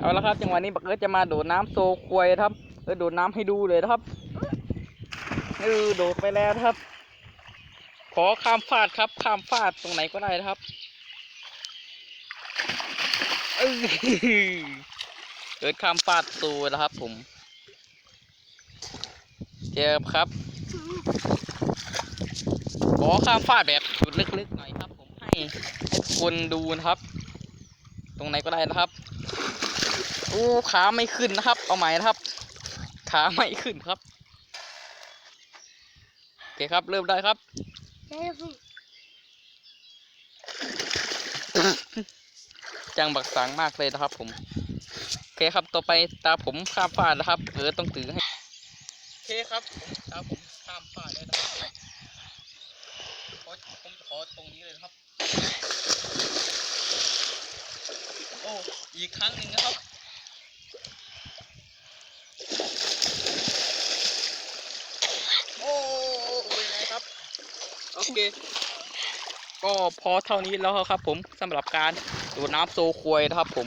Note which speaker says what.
Speaker 1: เอาละครับจังหวะนี้บักเอิร์ธจะมาโดดน้ำโซควยนะครับเออโดดน้ำให้ดูเลยนะครับเออโดดไปแล้วครับ ขอข้ามฟาดครับ ข้ามฟาดตรงไหนก็ได้นะครับเออเกิดข้ามฟาดตูนะครับ ผมเจ็บครับขอข้ามฟาดแบบจุดลึกๆหน่อยครับ ผมให้ให้คนดูนะครับ ตรงไหนก็ได้นะครับ โอ้ขาไม่ขึ้นนะครับ เอาใหม่นะครับ ขาไม่ขึ้นครับโอเคครับ เริ่มได้ครับจังบักสังมากเลยนะครับ ผมโอเคครับต่อไปตาผมข้ามฟาดนะครับ เออต้องถือให้โอเคครับตาผมข้ามฟาดได้นะครับขอผมขอตรงนี้เลยนะครับ โอ้อีกครั้งหนึ่งนะครับ โอ้เป็นไงครับ โอเค ก็พอเท่านี้แล้วครับผมสำหรับการดูดน้ำโซควยนะครับผม